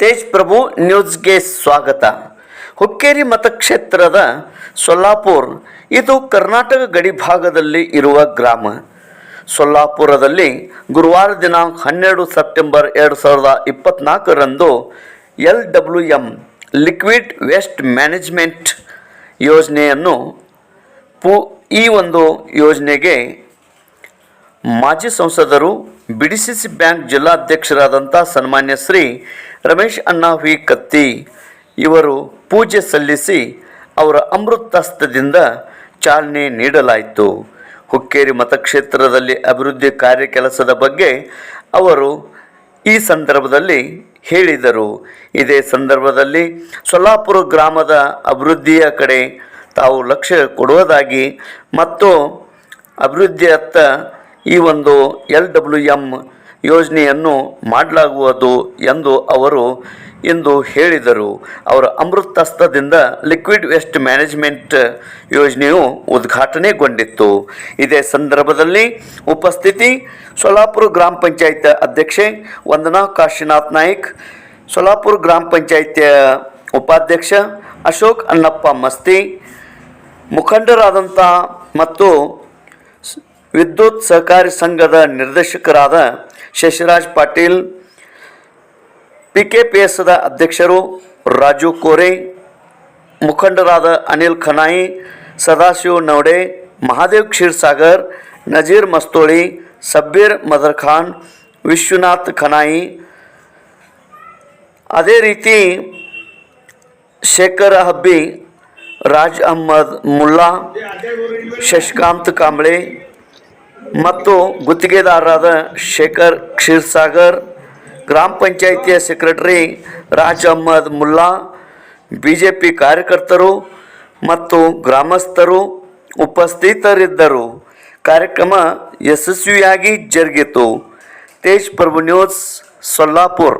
ತೇಜ್ ಪ್ರಭು ನ್ಯೂಸ್ಗೆ ಸ್ವಾಗತ. ಹುಕ್ಕೇರಿ ಮತಕ್ಷೇತ್ರದ ಸೊಲ್ಲಾಪುರ್, ಇದು ಕರ್ನಾಟಕ ಗಡಿ ಭಾಗದಲ್ಲಿ ಇರುವ ಗ್ರಾಮ. ಸೊಲ್ಲಾಪುರದಲ್ಲಿ ಗುರುವಾರ ದಿನಾಂಕ ಹನ್ನೆರಡು ಸೆಪ್ಟೆಂಬರ್ ಎರಡು ಸಾವಿರದ ಇಪ್ಪತ್ತ್ನಾಲ್ಕರಂದು L W M liquid waste management ಯೋಜನೆಯನ್ನು ಪೂ, ಈ ಒಂದು ಯೋಜನೆಗೆ ಮಾಜಿ ಸಂಸದರು, ಬಿಡಿಸಿಸಿ ಬ್ಯಾಂಕ್ ಜಿಲ್ಲಾಧ್ಯಕ್ಷರಾದಂಥ ಸನ್ಮಾನ್ಯ ಶ್ರೀ ರಮೇಶ್ ಅಣ್ಣ ವಿ ಕತ್ತಿ ಇವರು ಪೂಜೆ ಸಲ್ಲಿಸಿ ಅವರ ಅಮೃತಸ್ತದಿಂದ ಚಾಲನೆ ನೀಡಲಾಯಿತು. ಹುಕ್ಕೇರಿ ಮತಕ್ಷೇತ್ರದಲ್ಲಿ ಅಭಿವೃದ್ಧಿ ಕಾರ್ಯ ಕೆಲಸದ ಬಗ್ಗೆ ಅವರು ಈ ಸಂದರ್ಭದಲ್ಲಿ ಹೇಳಿದರು. ಇದೇ ಸಂದರ್ಭದಲ್ಲಿ ಸೊಲ್ಲಾಪುರ ಗ್ರಾಮದ ಅಭಿವೃದ್ಧಿಯ ಕಡೆ ತಾವು ಲಕ್ಷ್ಯ ಕೊಡುವುದಾಗಿ ಮತ್ತು ಅಭಿವೃದ್ಧಿಯತ್ತ ಈ ಒಂದು ಎಲ್ ಡಬ್ಲ್ಯೂ ಎಂ ಯೋಜನೆಯನ್ನು ಮಾಡಲಾಗುವುದು ಎಂದು ಅವರು ಇಂದು ಹೇಳಿದರು. ಅವರ ಅಮೃತಸ್ತದಿಂದ ಲಿಕ್ವಿಡ್ ವೇಸ್ಟ್ ಮ್ಯಾನೇಜ್ಮೆಂಟ್ ಯೋಜನೆಯು ಉದ್ಘಾಟನೆಗೊಂಡಿತ್ತು. ಇದೇ ಸಂದರ್ಭದಲ್ಲಿ ಉಪಸ್ಥಿತಿ ಸೊಲಾಪುರ ಗ್ರಾಮ ಪಂಚಾಯತ್ ಅಧ್ಯಕ್ಷೆ ವಂದನಾ ಕಾಶಿನಾಥ್ ನಾಯ್ಕ್, ಸೊಲಾಪುರ ಗ್ರಾಮ ಪಂಚಾಯಿತಿಯ ಉಪಾಧ್ಯಕ್ಷ ಅಶೋಕ್ ಅಣ್ಣಪ್ಪ ಮಸ್ತಿ ಮುಖಂಡರಾದಂಥ ಮತ್ತು ವಿದ್ಯುತ್ ಸಹಕಾರಿ ಸಂಘದ ನಿರ್ದೇಶಕರಾದ Shashiraj Patil P K P ಎಸ್ದ ಅಧ್ಯಕ್ಷರು ರಾಜು ಕೋರೆ ಮುಖಂಡರಾದ ಅನಿಲ್ ಖನಾಯಿ ಸದಾಶಿವ್ ನವಡೆ ಮಹಾದೇವ್ ಕ್ಷೀರ್ಸಾಗರ್ ನಜೀರ್ ಮಸ್ತೋಳಿ ಸಬ್ಬೀರ್ ಮದರ್ ಖಾನ್ ವಿಶ್ವನಾಥ್ ಖನಾಯಿ ಅದೇ ರೀತಿ ಶೇಖರ್ ಹಬ್ಬಿ ರಾಜ್ ಅಹ್ಮದ್ ಮುಲ್ಲಾ ಶಶಿಕಾಂತ್ ಕಾಂಬ್ಳೆ ಮತ್ತು ಗುತ್ತಿಗೆದಾರರಾದ ಶೇಖರ್ ಕ್ಷೀರ್ಸಾಗರ್, ಗ್ರಾಮ ಪಂಚಾಯಿತಿಯ secretary Raj Ahmad Mulla B J P ಕಾರ್ಯಕರ್ತರು ಮತ್ತು ಗ್ರಾಮಸ್ಥರು ಉಪಸ್ಥಿತರಿದ್ದರು. ಕಾರ್ಯಕ್ರಮ ಯಶಸ್ವಿಯಾಗಿ ಜರುಗಿತು. ತೇಜ್ ಪ್ರಭು ನ್ಯೂಸ್ ಸೊಲ್ಲಾಪುರ್.